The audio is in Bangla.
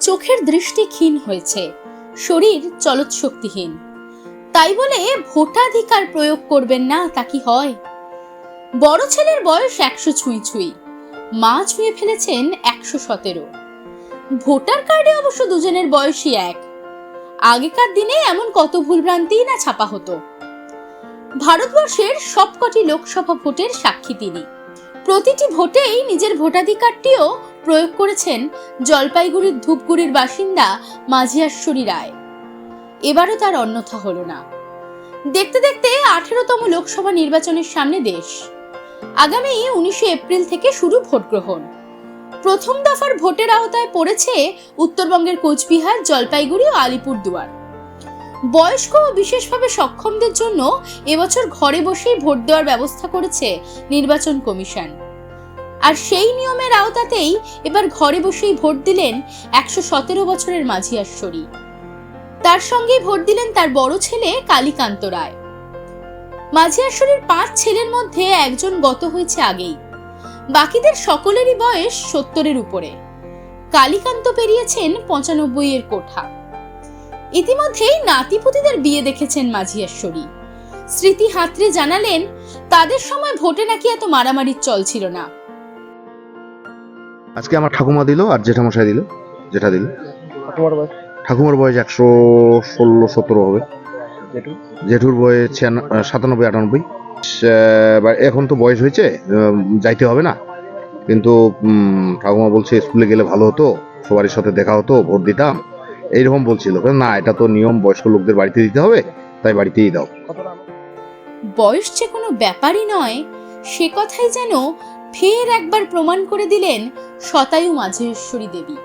চোখের দৃষ্টি ক্ষীণ হয়েছে। শরীর চলৎশক্তিহীন। তাই বলে ভোটাধিকার প্রয়োগ করবেন না তা কি হয়? বড় ছেলের বয়স একশো ছুঁই ছুঁই। মা ছুঁয়ে ফেলেছেন একশো সতেরো। ভোটার কার্ডে অবশ্য দুজনের বয়সই এক। আগেকার দিনে এমন কত ভুলভ্রান্তিই না ছাপা হতো। ভারতবর্ষের সবকটি লোকসভা ভোটের সাক্ষী তিনি। প্রতিটি ভোটেই নিজের ভোটাধিকারটিও প্রয়োগ করেছেন জলপাইগুড়ির ধূপগুড়ির বাসিন্দা মাঝিয়াশ্বরী রায়। এবারও তার অন্যথা হলো না। দেখতে দেখতে আঠেরোতম লোকসভা নির্বাচনের সামনে দেশ। আগামী উনিশে এপ্রিল থেকে শুরু ভোট গ্রহণ। প্রথম দফার ভোটের আওতায় পড়েছে উত্তরবঙ্গের কোচবিহার, জলপাইগুড়ি ও আলিপুরদুয়ার। বয়স্ক ও বিশেষভাবে সক্ষমদের জন্য এবছর ঘরে বসেই ভোট দেওয়ার ব্যবস্থা করেছে নির্বাচন কমিশন। আর সেই নিয়মের আওতাতেই এবার ঘরে বসেই ভোট দিলেন একশো সতেরো বছরের মাঝিয়াশ্বরী তার সঙ্গেই ভোট দিলেন তার বড় ছেলে কালীকান্ত রায়। মাঝিয়াশ্বরীর পাঁচ ছেলের মধ্যে একজন গত হয়েছে আগেই। বাকিদের সকলেরই বয়স সত্তরের উপরে। কালীকান্ত পেরিয়েছেন পঁচানব্বই এর কোঠা। ইতিমধ্যেই নাতিপুতিদের বিয়ে দেখেছেন মাঝিয়াশ্বরী স্মৃতি হাতরে জানালেন, তাদের সময় ভোটে নাকি এত মারামারির চল ছিল না। আজকে আমার ঠাকুমা দিল আর জেঠামশাই দিল যেটা দিল। বয়স? ঠাকুমার বয়স একশো ষোলো সতেরো হবে। জেঠুর? বয়স ছিয়ান- সাতানব্বই আটানব্বই। এখন তো বয়স হয়েছে যাইতে হবে না। কিন্তু ঠাকুমা বলছে স্কুলে গেলে ভালো হতো সবার সাথে দেখা হতো ভোট দিতাম এইরকম বলছিল। না এটা তো নিয়ম বয়স্ক লোকদের বাড়িতে দিতে হবে তাই বাড়িতেই দাও। বয়স যে কোনো ব্যাপারই নয় সে কথাই যেন ফের একবার প্রমাণ করে দিলেন শতায়ু মাঝেশ্বরী দেবী।